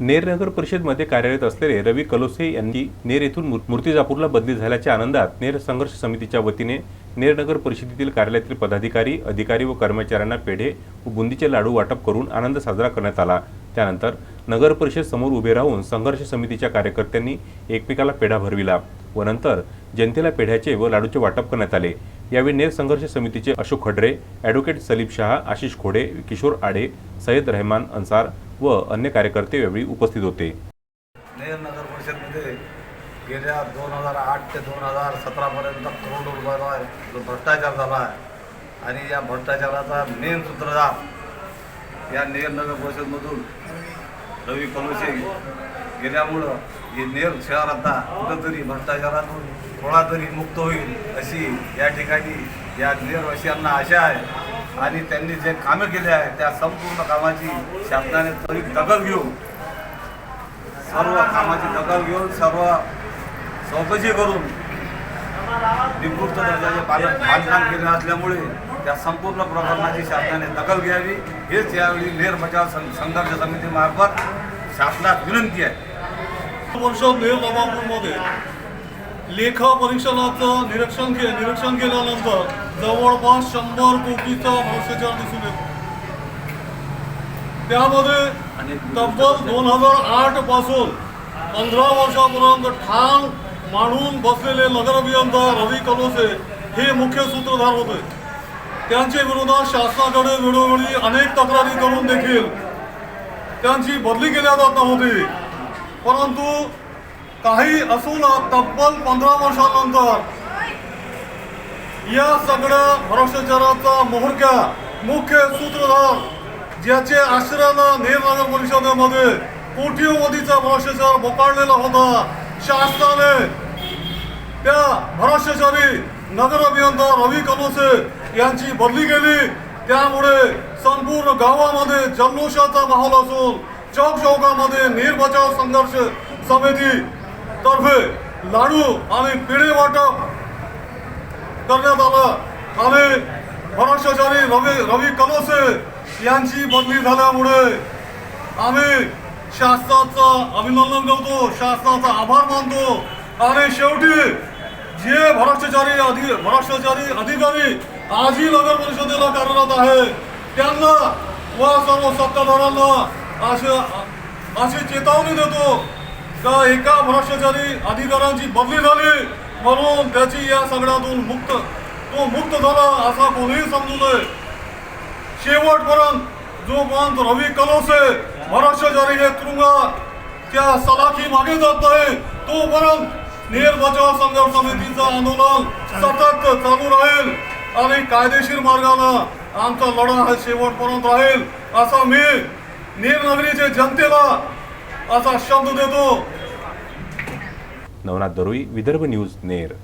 नेर नगर परिषदमध्ये कार्यरत असलेले रवी कलोसे यांनी नेर येथून मूर्तिजापूरला बदली झाल्याच्या आनंदात नेर संघर्ष समितीच्या वतीने नेर नगर परिषदेतील कार्यालयातील पदाधिकारी अधिकारी व कर्मचाऱ्यांना पेढे व बुंदीचे लाडू वाटप करून आनंद साजरा करण्यात आला. त्यानंतर नगर परिषद समोर उभे राहून संघर्ष समितीच्या कार्यकर्त्यांनी एकमेकाला पेढा भरविला व नंतर जनतेला पेढ्याचे व लाडूचे वाटप करण्यात आले. यावेळी नेर संघर्ष समितीचे अशोक खडरे ॲडव्होकेट सलीम शहा आशिष खोडे किशोर आडे सय्यद रहमान अन्सार व अन्य कार्यकर्ते यावेळी उपस्थित होते. नेर नगर परिषदमध्ये गेल्या दोन हजार आठ ते दोन हजार सतरापर्यंत करोडो रुपयाचा जो भ्रष्टाचार झाला आहे आणि या भ्रष्टाचाराचा मेन सूत्रधार या नेर नगर परिषदमधून रवी कलोशे गेल्यामुळं हे नेर शहर आता कुठंतरी भ्रष्टाचारातून थोडा तरी मुक्त होईल अशी या ठिकाणी या नेरवासियांना आशा आहे. आणि त्यांनी जे कामं केले आहेत त्या संपूर्ण कामाची शासनाने त्वरित दखल घेऊन सर्व कामाची दखल घेऊन सर्व चौकशी करून निकृष्ट दर्जाचे पालन बांधकाम केले असल्यामुळे त्या संपूर्ण प्रकरणाची शासनाने दखल घ्यावी. हेच यावेळी नेर बचाव संघर्ष समितीमार्फत शासनात विनंती आहे. वर्ष नेर लेखा परीक्षणाचं निरीक्षण के निरीक्षण केल्यानंतर जवळपास शंभर कोटीचा भ्रष्टाचार दिसून येतो. त्यामध्ये तब्बल दोन हजार आठपासून पंधरा वर्षापर्यंत ठाण मांडून बसलेले नगर अभियंता रवी कलोसे हे मुख्य सूत्रधार होते. त्यांच्या विरोधात शासनाकडे वेळोवेळी अनेक तक्रारी करून देखील त्यांची बदली केल्या जात नव्हती. परंतु काही असून तब्बल पंधरा वर्षानंतर. या सगळ्या भ्रष्टाचाराचा मोहरक्या मुख्य सूत्रधार ज्याचे आश्रयानं नेर नगर परिषदेमध्ये कोटीवधीचा भ्रष्टाचार बोकाळलेला होता शासनाने त्या भ्रष्टाचारी नगर अभियंता रवी कनोसे यांची बदली केली. त्यामुळे संपूर्ण गावामध्ये जल्लोषाचा माहोल असून चौक चौकामध्ये नीर संघर्ष समिती तर्फे लाडू आणि पिढे वाटप करण्यात आलं आणि भ्रष्टाचारी रवी रवी कलोसे यांची बदली झाल्यामुळे आम्ही शासनाचं अभिनंदन करतो शासनाचा आभार मानतो आणि शेवटी जे भ्रष्टाचारी अधि भ्रष्टाचारी अधिकारी आजही नगर परिषदेला कार्यरत आहे त्यांना व सर्व सत्ताधाऱ्यांना असे अशी चेतावणी देतो का एका भ्रष्टाचारी अधिकाऱ्यांची बदली झाली म्हणून त्याची या सगळ्यातून मुक्त तो मुक्त झाला असा कोणीही समजू नये. शेवटपर्यंत जोपर्यंत रवी कलोसे भ्रष्टाचारी हे तुरुंगात त्या सलाखी मागे जात नाही. तोपर्यंत नेर बचाव संघर्ष समितीचं आंदोलन सतत चालू राहील आणि कायदेशीर मार्गानं आमचा लढा हा शेवटपर्यंत राहील असा मी नेर नगरीचे जनतेला असा शब्द देतो. नवनाथ दरोई विदर्भ न्यूज नेर.